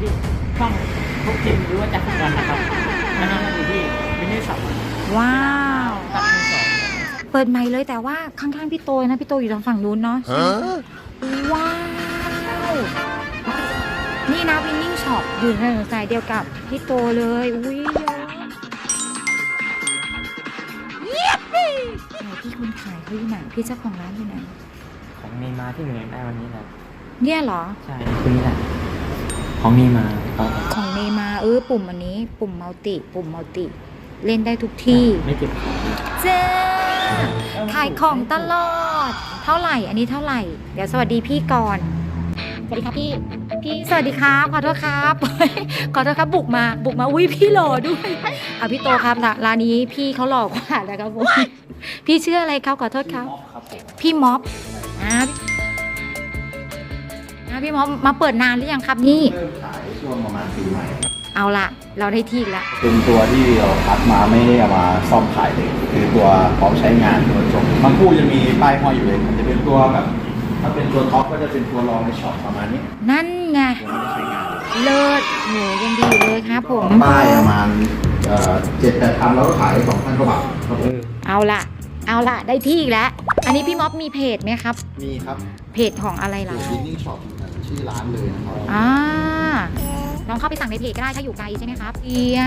เลยพี่ช่องทุกทีมหรือว่าจะฟุตบอลนะครับอันนี้มันอยู่ที่มินิช็อปว้าว ตัดมือสองเปิดใหม่เลยแต่ว่าข้างๆพี่โตนะพี่โตอยู่ทางฝั่งนู้นเนาะว้าว นี่นะวินนิ่งช็อปอยู่ในถนนสายเดียวกับพี่โตเลยอุ้ยไหนพี่คนขายเขาอยู่ไหนพี่เจ้าของร้านอยู่ไหนของเนย์มาร์ที่หนูอยากได้วันนี้แหละเนี่ยเหรอ ใช่คือนี่แหละ ของเนย์มาร์ครับของเนมาเออปุ่มอันนี้ ปุ่มมัลติ ปุ่มมัลติ เล่นได้ทุกที่ ไม่เจ็บขาเจ้าขายของตลอด เท่าไหร่ อันนี้เท่าไหร่ เดี๋ยวสวัสดีพี่ก่อน สวัสดีครับพี่ พี่ สวัสดีครับขอโทษครับ ขอโทษครับบุกมา บุกมา อุ้ยพี่หล่อด้วยอะพี่โตครับร้านร้านนี้พี่เขาหล่อกว่านะครับผม พี่ชื่ออะไรครับขอโทษครับครับผมพี่ม็อบอะ อะพี่ม็อบมาเปิดนานหรือยังครับนี่ เริ่มขายช่วงประมาณปีใหม่ครับเอาละเราได้ที่แล้ว เป็นตัวที่เราคัดมาไม่ได้เอามาซ่อมขายเลย คือตัวพร้อมใช้งานตัวจบบางคู่จะมีป้ายห้อยอยู่เลยมันจะเป็นตัวแบบถ้าเป็นตัวท็อปก็จะเป็นตัวรองในช็อปประมาณนี้นั่นไงตัวไม่ได้ใช้งานเลยเลิศโหยังดีอยู่เลยครับผมป้ายประมาณเจ็ดแปดพันแล้วก็ขายสองพันกว่าบาทครับผมเอาละเอาละได้ที่อีกแล้ว อันนี้พี่ม็อบมีเพจไหมครับ มีครับเพจของอะไรอยู่ล่ะ วินนิ่งช็อป ชื่อร้านเลยนะครับอ่าลองเข้าไปสั่งในเพจก็ได้ถ้าอยู่ไกลใช่ไหมครับเอีย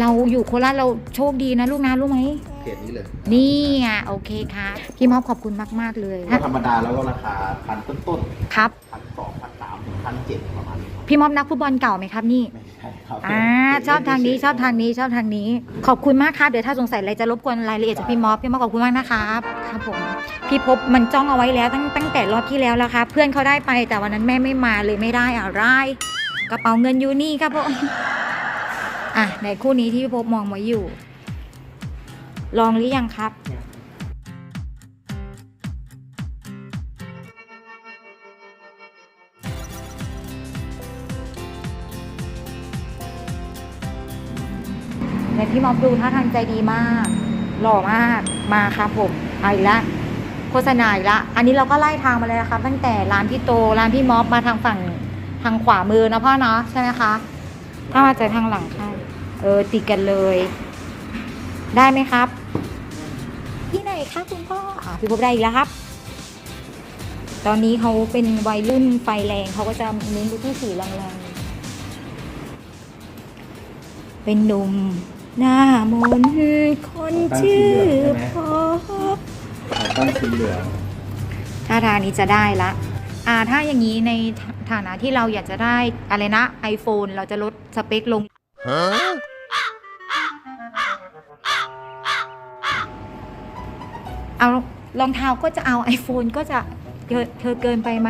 เราอยู่โคราชเราโชคดีนะลูกนะรู้ไหมเพจนี้เลย นี่ไงโอเคค่ะพี่ม็อบขอบคุณมาก ๆ เลยถ้าธรรมดาแล้วก็ราคาพันต้นครับๆพันสองพันสามพันเจ็ดประมาณนี้ครับพี่ม็อบนักฟุตบอลเก่าไหมครับนี่ไม่ใช่ครับอ่าชอบทางนี้ชอบทางนี้ชอบทางนี้ ขอบคุณมากครับเดี๋ยวถ้าสงสัยอะไรจะรบกวนรายละเอียดจากพี่ม็อบพี่ม็อบขอบคุณมากนะครับครับผมพี่พบมันจ้องเอาไว้แล้วตั้งตั้งแต่รอบที่แล้วแล้วครับเพื่อนเขาได้ไปแต่วันนั้นแม่ไม่มาเลยไม่ได้อะไรกระเป๋าเงินอยู่นี่ครับผมอะในคู่นี้ที่พี่พบมองไว้อยู่ ลองหรือยังครับ ในพี่ม็อบดูท่าทางใจดีมาก หล่อมากมาครับผมอีกละโฆษณาอีกละ อันนี้เราก็ไล่ทางมาเลยนะครับตั้งแต่ร้านพี่โตร้านพี่ม็อบมาทางฝั่งทางขวามือนะพ่อเนาะใช่ไหมคะถ้ามาจากทางหลังค่ะเออติดกันเลย ได้ไหมครับ ที่ไหนคะคุณพ่ออะพี่พบได้อีกแล้วครับ ตอนนี้เขาเป็นวัยรุ่นไฟแรงเขาก็จะเน้นไปที่สีแรงๆเป็นนุ่ม หน้ามนต์คนชื่อพบตั้งสีเหลืองถ้าทางนี้จะได้ละ อ่าถ้าอย่างนี้ในฐานะที่เราอยากจะได้อะไรนะ iPhone เราจะลดสเปคลงเอารองเท้าก็จะเอา iPhone ก็จะเกินเธอเกินไปไหม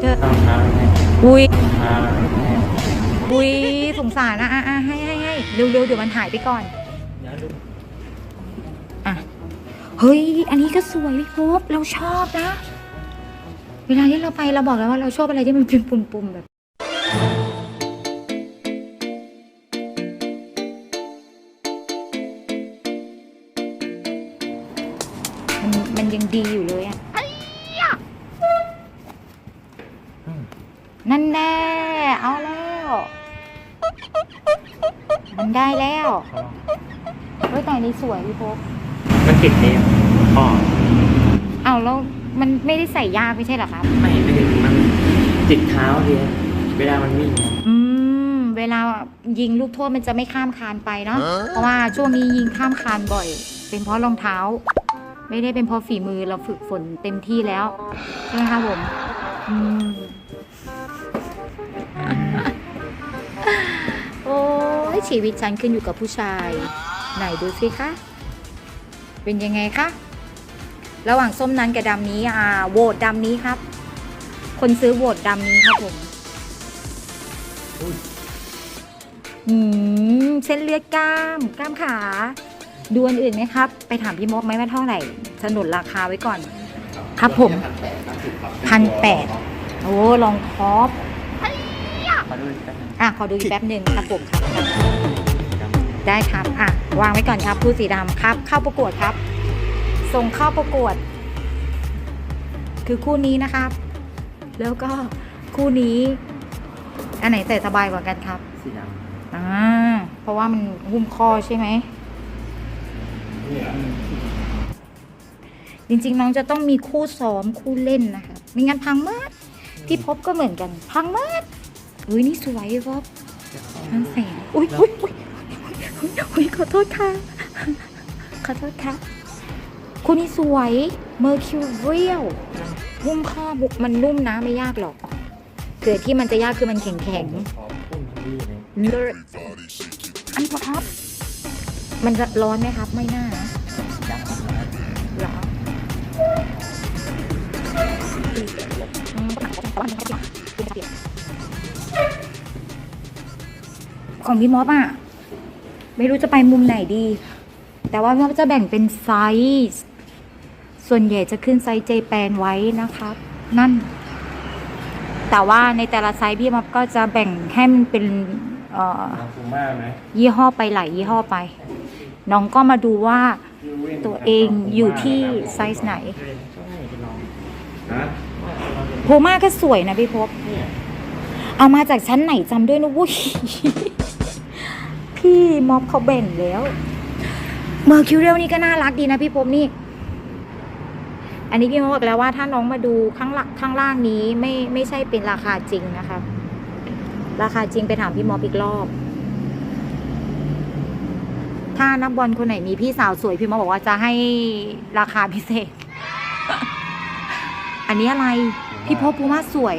เธอต้องทำให้อุ้ยทำให้อุ้ยสงสารนะอะอะให้ให้ให้ เร็วเร็วเดี๋ยวมันหายไปก่อนเดี๋ยวดูอะเฮ้ย อันนี้ก็สวยพี่พบเราชอบนะ เวลาที่เราไปเราบอกแล้วว่าเราชอบอะไรที่มันเป็นปุ่มๆแบบมันมันยังดีอยู่เลยอะนั่นแน่ เอาแล้ว มัน ได้แล้วเฮ้ยแต่อันนี้สวยพี่พบมันติดเองพ่อเอาแล้วมันไม่ได้ใส่ยากไม่ใช่เหรอครับ ไม่ไม่ถึงมันติดเท้าเดียวเวลามันวิ่งเนี่ยอืมเวลายิงลูกโทษมันจะไม่ข้ามคานไปเนาะเพราะว่าช่วงนี้ยิงข้ามคานบ่อย เป็นเพราะรองเท้า ไม่ได้เป็นเพราะฝีมือเราฝึกฝนเต็มที่แล้วใช่ไหมคะผมอืม ชีวิตฉันขึ้นอยู่กับผู้ชาย ไหนดูสิคะ เป็นยังไงคะ ระหว่างส้มนั้นกับดำนี้อ่าโหวตดำนี้ครับ คนซื้อโหวตดำนี้ครับผมอืมเส้นเลือดกล้ามกล้ามขา ดูอันอื่นไหมครับ ไปถามพี่มกไหมว่าเท่าไหร่สนุนราคาไว้ก่อน ครับผมพันแปดโอ้ลองท็อปขอ ดูอีกแป๊บนึงอะขอดูอีกแป๊บหนึ่งครับผมครับครับ ได้ครับอะวางไว้ก่อนครับผู้สีดำครับ เข้าประกวดครับ ส่งเข้าประกวด คือคู่นี้นะครับ แล้วก็คู่นี้ อันไหนใส่สบายกว่ากันครับสีดอ่าเพราะว่ามันหุ้มคอใช่ไหม จริงๆ น้องจะต้องมีคู่ซ้อมคู่เล่นนะคะไม่งั้นพังมากพี่พบก็เหมือนกัน พังมาก อุ้ยนี่สวยพบทั้งแสงอุ้ยอุ้ยอุ้ยอุ๊ยอุ้ยขอโทษค่ะ ขอโทษค่ะคู่นี้สวย Mercurial หุ้มข้อบุกมันนุ่มนะไม่ยากหรอกเกิดที่มันจะยากคือมันแข็งแข็งำขอพุ่งดีเลยๆเลิศอันนี้ครับ มันจะร้อนไหมครับ ไม่น่านะสีดำของเราหรอ ของพี่มอสอะไม่รู้จะไปมุมไหนดี แต่ว่าพี่มอสจะแบ่งเป็นไซส์ ส่วนใหญ่จะขึ้นไซส์เจแปนไว้นะครับ นั่น แต่ว่าในแต่ละไซส์พี่มอสก็จะแบ่งให้มันเป็นเอ่อลองฟูม่าไหมยี่ห้อไปหลายยี่ห้อไป น้องก็มาดูว่าตัวเองอยู่ที่ไซส์ไหนใช่จะลองฮะโพม่าก็สวยนะพี่พบเนี่ยเอามาจากชั้นไหนจำด้วยนะวุ้ย พี่ม็อบเขาแบ่งแล้วเมอร์คิวเรียลนี่ก็น่ารักดีนะพี่พบนี่ อันนี้พี่ม็อบบอกแล้วว่าถ้าน้องมาดูข้างหล่างข้างล่างนี้ไม่ไม่ใช่เป็นราคาจริงนะคะ ราคาจริงไปถามพี่ม็อบอีกรอบ ถ้านักบอลคนไหนมีพี่สาวสวยพี่ม็อบบอกว่าจะให้ราคาพิเศษ อันนี้อะไร พี่พบพูม่าสวย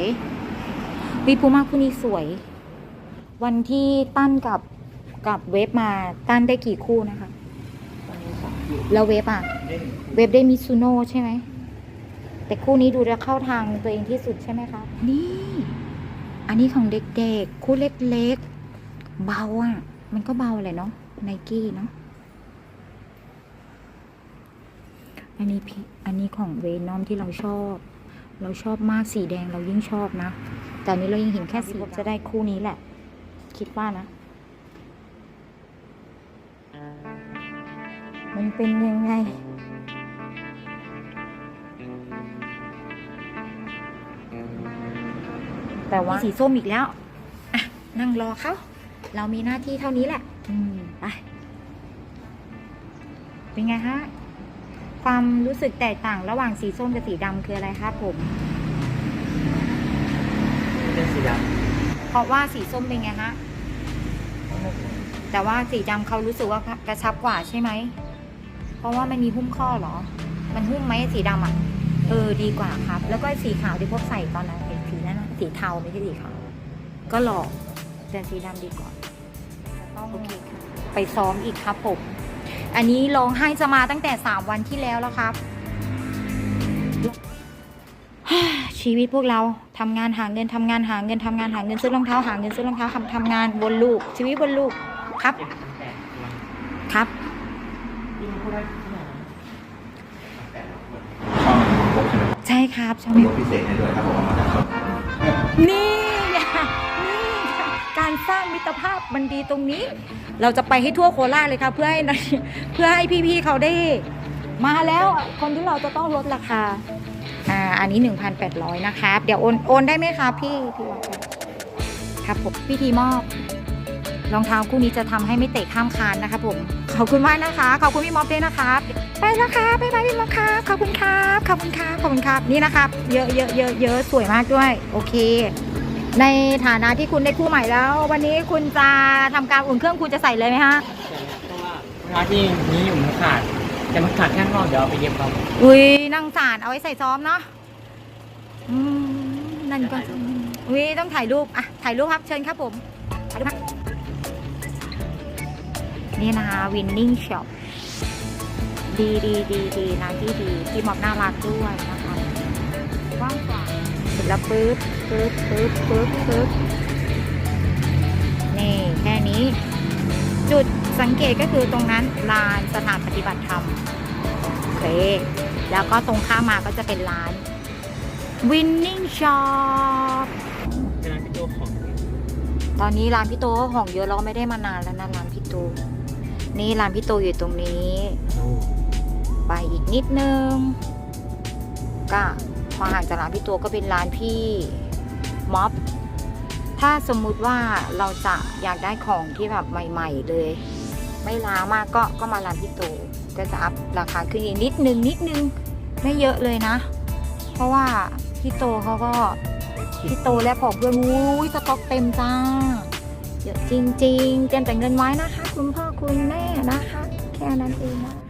พี่พูม่าคู่นี้สวย วันที่ตั้นกับ กับเวฟมาตั้นได้กี่คู่นะคะตอนนี้สองคู่แล้วเวฟอะเล่นเวฟได้มิซูโน่ใช่ไหม แต่คู่นี้ดูจะเข้าทางตัวเองที่สุดใช่ไหมคะ นี่ อันนี้ของเด็กๆ คู่เล็กๆ เบาอะ มันก็เบาแหละเนาะไนกี้เนาะ อันนี้พี่ อันนี้ของเวนอมที่เราชอบ เราชอบมากสีแดงเรายิ่งชอบนะ แต่อันนี้เรายังเห็นแค่สีจะได้คู่นี้แหละ คิดว่านะ มันเป็นยังไง แต่ว่าสีส้มอีกแล้วอะนั่งรอเขาเรามีหน้าที่เท่านี้แหละ อืมไป เป็นไงฮะ ความรู้สึกแตกต่างระหว่างสีส้มกับสีดำคืออะไรครับผม เป็นสีดเพราะว่าสีส้มเป็นไงฮะำแต่ว่าสีดำเขารู้สึกว่ากระชับกว่าใช่ไหม เพราะว่ามันมีหุ้มข้อเหรอ มันหุ้มไหมสีดำอะ เออดีกว่าครับ แล้วก็สีขาวที่พวกใส่ตอนนั้นไอ้สีนั้นน่ะสีเทาไม่ใช่สีขาว ก็หลอกแต่สีดำดีกว่าต้องโอเคค่ะไปซ้อมอีกครับผม อันนี้ร้องไห้จะมาตั้งแต่สามวันที่แล้วแล้วครับชีวิตพวกเราทำงานหาเงินทำงานหาเงินทำงานหาเงินซื้อรองเท้าหาเงินซื้อรองเท้าทำทำงานบนลูกชีวิตบนลูกครับเจ็ดพันแปดตัวครับ ที่มันพูดได้เท่าไหร่นะ ชอบมันครบ ใช่ไหมใช่ครับชอบมีไหมรถพิเศษให้ด้วยครับผมเอามาจากชนนี่ไงนี่ไงการสร้างมิตรภาพมันดีตรงนี้ เราจะไปให้ทั่วโคราชเลยค่ะเพื่อให้เพื่อให้พี่ๆเขาได้ มาแล้วคนที่เราจะต้องลดราคาอ่าอันนี้ 1,800 นะครับ เดี๋ยวโอนโอนได้ไหมคะพี่พี่วัดครับครับผมพี่ทีมอบ รองเท้าคู่นี้จะทำให้ไม่เตะข้ามคานนะคะผม ขอบคุณมากนะคะ ขอบคุณพี่ม็อบด้วยนะครับไปแล้วครับบ๊ายบายพี่ม็อบครับขอบคุณครับขอบคุณครับขอบคุณครับนี่นะครับ เยอะเยอะเยอะเยอะสวยมากด้วย โอเค ในฐานะที่คุณได้คู่ใหม่แล้ว วันนี้คุณจะทำการอุ่นเครื่องคุณจะใส่เลยไหมฮะเพราะว่าเวลาที่นี้อยู่มันขาดแต่มันขาดแค่ข้างนอกเดี๋ยวเอาไปเย็บเอาอุ้ยนั่งสารเอาไว้ใส่ซ้อมเนาะอืมนั่นก็อุ้ยต้องถ่ายรูปอะถ่ายรูปครับเชิญครับผมถ่ายรูปครับ นี่นะคะวินนิ่งช็อปดีดีดีดีร้านที่ดีที่มอบน่ารักด้วยนะคะกว้างกว่าเสร็จแล้วปึ๊บปึ๊บปึ๊บปึ๊บปึ๊บนี่แค่นี้ จุดสังเกตก็คือตรงนั้นลานสถานปฏิบัติธรรมโอเค แล้วก็ตรงข้ามมาก็จะเป็นร้าน Winning Shop เป็นร้านที่ตัวของ ตอนนี้ร้านพี่โตก็ของเยอะเราไม่ได้มานานแล้วนะร้านพี่โต นี่ร้านพี่โตอยู่ตรงนี้ ไปอีกนิดนึง ก็พอห่างจากร้านพี่โตก็เป็นร้านพี่ม็อบ ถ้าสมมุติว่าเราจะอยากได้ของที่แบบใหม่ ๆ เลย ไม่ล้ามากก็ก็มาร้านพี่โตก็จะอัพราคาขึ้นอีกนิดนึงนิดนึงไม่เยอะเลยนะ เพราะว่าพี่โตเขาก็พี่โตและผอเพื่อนอุ้ยสต็อกเต็มจ้าเยอะจริง ๆ เตรียมแต่เงินไว้นะคะ คุณพ่อ คุณแม่นะคะ แค่นั้นเองนะ